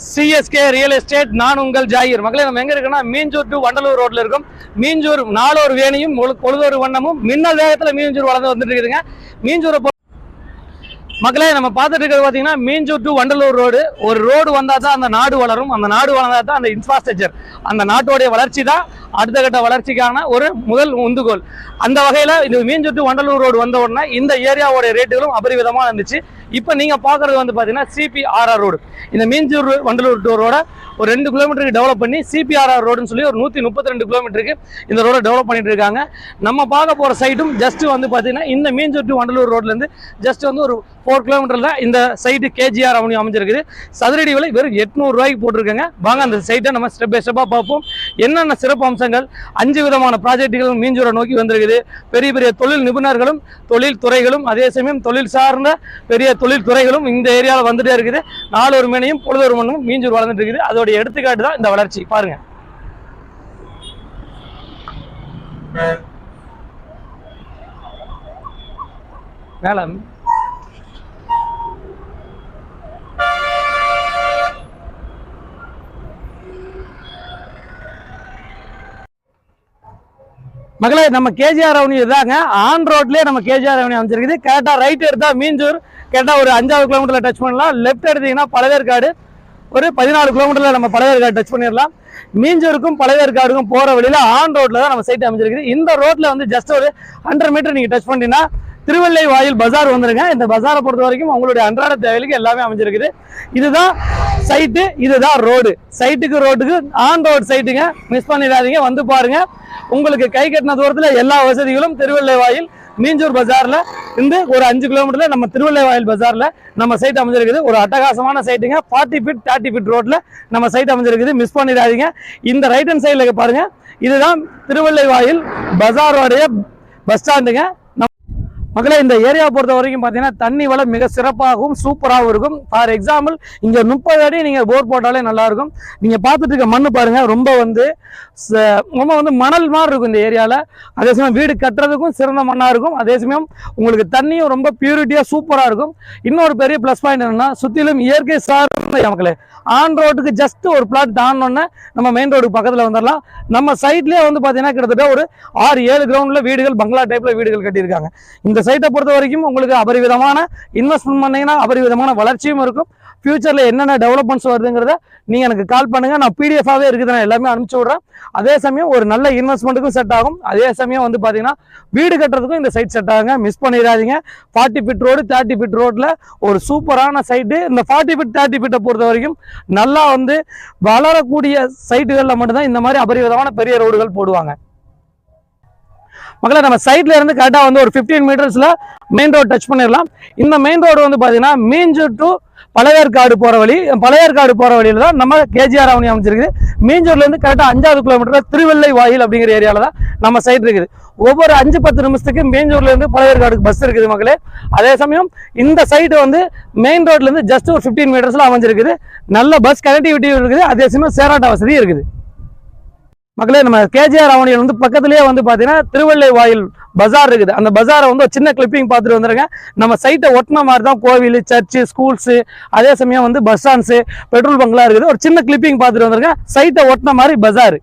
CSK real estate நான் உங்கள் ஜாகிர் மகளே நம்ம எங்க இருக்கோம்னா மீஞ்சூர் டு வண்டலூர் ரோட்ல இருக்கும். மீஞ்சூர் நாலோர் வேணியும் கொழுதோர் வண்ணமும் மின்னல் வேகத்துல மீஞ்சூர் வளர்ந்து வந்துட்டு இருக்குதுங்க. மீஞ்சூரை மக்களே நம்ம பார்த்துட்டு இருக்கிறது பார்த்தீங்கன்னா மீஞ்சூர் டு வண்டலூர் ரோடு. ஒரு ரோடு வந்தால் தான் அந்த நாடு வளரும். அந்த நாடு வளர்ந்தால் தான் அந்த இன்ஃப்ராஸ்ட்ரக்சர் அந்த நாட்டோடைய வளர்ச்சி தான் அடுத்த கட்ட வளர்ச்சிக்கான ஒரு முதல் உந்துகோல். அந்த வகையில் இந்த மீஞ்சூர் டு வண்டலூர் ரோடு வந்த உடனே இந்த ஏரியாவோடைய ரேட்டுகளும் அபரிவிதமாக இருந்துச்சு. இப்போ நீங்கள் பார்க்குறது வந்து பார்த்தீங்கன்னா சிபிஆர்ஆர் ரோடு இந்த மீஞ்சூர் வண்டலூர் ரோட ஒரு ரெண்டு கிலோமீட்டருக்கு டெவலப் பண்ணி சிபிஆர்ஆர் ரோடுன்னு சொல்லி ஒரு நூற்றி முப்பத்தி ரெண்டு கிலோமீட்டருக்கு இந்த ரோடை டெவலப் பண்ணிட்டு இருக்காங்க. நம்ம பார்க்க போகிற சைட்டும் ஜஸ்ட் வந்து பார்த்தீங்கன்னா இந்த மீஞ்சூர் டு வண்டலூர் ரோட்லேருந்து ஜஸ்ட் வந்து ஒரு ஃபோர் கிலோமீட்டரில் இந்த சைட்டு கேஜிஆர் அவனி அமைஞ்சிருக்குது. சதுரடி விலை வெறும் எட்நூறுரூவாய்க்கு போட்டிருக்காங்க. வாங்க அந்த சைட்டை நம்ம ஸ்டெப் பை ஸ்டெப்பாக பார்ப்போம். என்னென்ன சிறப்பு அம்சங்கள்? அஞ்சு விதமான ப்ராஜெக்டுகள் மீஞ்சூரை நோக்கி வந்திருக்குது. பெரிய பெரிய தொழில் நிபுணர்களும் தொழில் துறைகளும் அதே சமயம் தொழில் சார்ந்த பெரிய தொழில் துறைகளும் இந்த ஏரியாவில் வந்துட்டே இருக்குது. நாலு ஒரு மணியும் பொழுது ஒரு மணியும் மீஞ்சூர் வளர்ந்துட்டு இருக்குது. அதோடைய எடுத்துக்காட்டு தான் இந்த வளர்ச்சி. பாருங்க. மேல மகளே நம்ம கேஜிஆர் அவனி தாங்க ஆன் ரோட்லேயே நம்ம கேஜிஆர் அவனி அமைச்சிருக்குது கரெக்டாக ரைட் எடுத்தால் மீஞ்சூர். கரெக்டாக ஒரு அஞ்சாவது கிலோமீட்டரில் டச் பண்ணலாம். லெஃப்ட் எடுத்தீங்கன்னா பழவேற்காடு ஒரு பதினாலு கிலோமீட்டரில் நம்ம பழவேற்காடு டச் பண்ணிடலாம். மீஞ்சூருக்கும் பழவேற்காடுக்கும் போகிற வழியில் ஆன் ரோட்டில் தான் நம்ம சைட் அமைச்சிருக்குது இந்த ரோட்டில் வந்து ஜஸ்ட் ஒரு ஹண்ட்ரட் மீட்டர் நீங்கள் டச் பண்ணிட்டீங்கன்னா திருவள்ளை வாயில் பஜார் வந்துருங்க. இந்த பஜாரை பொறுத்த வரைக்கும் உங்களுடைய அன்றாட தேவைகளுக்கு எல்லாமே அமைஞ்சிருக்குது. இதுதான் சைட்டு இதுதான் ரோடு சைட்டுக்கு ரோட்டுக்கு ஆன் ரோடு சைட்டுங்க மிஸ் பண்ணிடாதீங்க வந்து பாருங்க. உங்களுக்கு கை கட்டின தூரத்தில் எல்லா வசதிகளும் திருவள்ளை வாயில் மீஞ்சூர் பஜாரில் இருந்து ஒரு அஞ்சு கிலோமீட்டரில் நம்ம திருவள்ளை வாயில் பஜாரில் நம்ம சைட் அமைஞ்சிருக்குது. ஒரு அட்டகாசமான சைட்டுங்க ஃபார்ட்டி ஃபிட் தேர்ட்டி ஃபீட் ரோட்டில் நம்ம சைட் அமைஞ்சிருக்குது. மிஸ் பண்ணிடாதீங்க. இந்த ரைட் ஹேண்ட் சைடில் பாருங்கள் இதுதான் திருவள்ளை வாயில் பஜாரோடைய பஸ் ஸ்டாண்டுங்க மக்களே இந்த ஏரியா பொறுத்த வரைக்கும் பார்த்தீங்கன்னா தண்ணி வளம் மிக சிறப்பாகவும் சூப்பராகவும் இருக்கும். ஃபார் எக்ஸாம்பிள் இங்கே முப்பது அடி நீங்கள் போர் போட்டாலே நல்லா இருக்கும் நீங்கள் பார்த்துட்டு இருக்க மண்ணு பாருங்க ரொம்ப வந்து ரொம்ப வந்து மணல் மாதிரி இருக்கும் இந்த ஏரியாவில் அதே சமயம் வீடு கட்டுறதுக்கும் சிறந்த மண்ணாக இருக்கும். அதே சமயம் உங்களுக்கு தண்ணியும் ரொம்ப பியூரிட்டியாக சூப்பராக இருக்கும். இன்னொரு பெரிய ப்ளஸ் பாயிண்ட் என்னன்னா சுற்றிலும் இயற்கை சார்ந்த மக்களே ஆன் ரோட்டுக்கு ஜஸ்ட் ஒரு பிளாட் தாண்டோன்னே நம்ம மெயின் ரோடுக்கு பக்கத்தில் வந்துடலாம் நம்ம சைட்லேயே வந்து பார்த்தீங்கன்னா கிட்டத்தட்ட ஒரு ஆறு ஏழு கிரவுண்டில் வீடுகள் பங்களா டைப்பில் வீடுகள் கட்டியிருக்காங்க. இந்த சைட்டை பொறுத்த வரைக்கும் உங்களுக்கு அபரிவிதமான இன்வெஸ்ட்மெண்ட் பண்ணீங்கன்னா அபரிவிதமான வளர்ச்சியும் இருக்கும். ஃபியூச்சரில் என்னென்ன டெவலப்மெண்ட்ஸ் வருதுங்கிறத நீங்கள் எனக்கு கால் பண்ணுங்கள் நான் பிடிஎஃபாகவே இருக்குது. நான் எல்லாமே அனுப்பிச்சி விட்றேன். அதே சமயம் ஒரு நல்ல இன்வெஸ்ட்மெண்ட்டுக்கும் செட் ஆகும். அதே சமயம் வந்து பார்த்தீங்கன்னா வீடு கட்டுறதுக்கும் இந்த சைட் செட் ஆகுங்க. மிஸ் பண்ணிடாதீங்க. Forty feet road thirty feet ரோட்டில் ஒரு சூப்பரான சைட்டு இந்த ஃபார்ட்டி ஃபிட் தேர்ட்டி ஃபிட்டை பொறுத்த வரைக்கும் நல்லா வந்து வளரக்கூடிய சைட்டுகளில் மட்டும்தான் இந்த மாதிரி அபரிவிதமான பெரிய ரோடுகள் போடுவாங்க. மக்களை நம்ம சைட்ல இருந்து கரெக்டாக வந்து ஒரு ஃபிஃப்டீன் மீட்டர்ஸ்ல மெயின் ரோடு டச் பண்ணிடலாம். இந்த மெயின் ரோடு வந்து பார்த்தீங்கன்னா மீஞ்சூர் டு பழையற்காடு போகிற வழி. பழையற்காடு போகிற வழியில் தான் நம்ம கேஜிஆர் அவனி அமைச்சிருக்குது மீஞ்சூர்லேருந்து கரெக்டாக அஞ்சாவது கிலோமீட்டர் திருவெல்லை வாயில் அப்படிங்கிற ஏரியாவில் தான் நம்ம சைட் இருக்குது. ஒவ்வொரு அஞ்சு பத்து நிமிஷத்துக்கு மேஞ்சூர்லேருந்து இருந்து பஸ் இருக்குது மக்களே. அதே சமயம் இந்த சைடு வந்து மெயின் ரோட்லேருந்து ஜஸ்ட் ஒரு ஃபிஃப்டீன் மீட்டர்ஸில் அமைஞ்சிருக்குது. நல்ல பஸ் கனெக்டிவிட்டி இருக்குது. அதே சமயம் சேராட்ட வசதி இருக்குது. மக்களே நம்ம கேஜிஆர் அவனியில் வந்து பக்கத்துலேயே வந்து பார்த்தீங்கன்னா திருவள்ளை வாயில் பஜார் இருக்குது. அந்த பஜாரை வந்து ஒரு சின்ன கிளிப்பிங் பார்த்துட்டு வந்துருங்க நம்ம சைட்டை ஒட்டின மாதிரி தான் கோவில் சர்ச்சு ஸ்கூல்ஸு அதே சமயம் வந்து பஸ் ஸ்டாண்ட்ஸு பெட்ரோல் பங்க்லாம் இருக்குது. ஒரு சின்ன கிளிப்பிங் பார்த்துட்டு வந்துருங்க சைட்டை ஒட்டின மாதிரி பஜார்.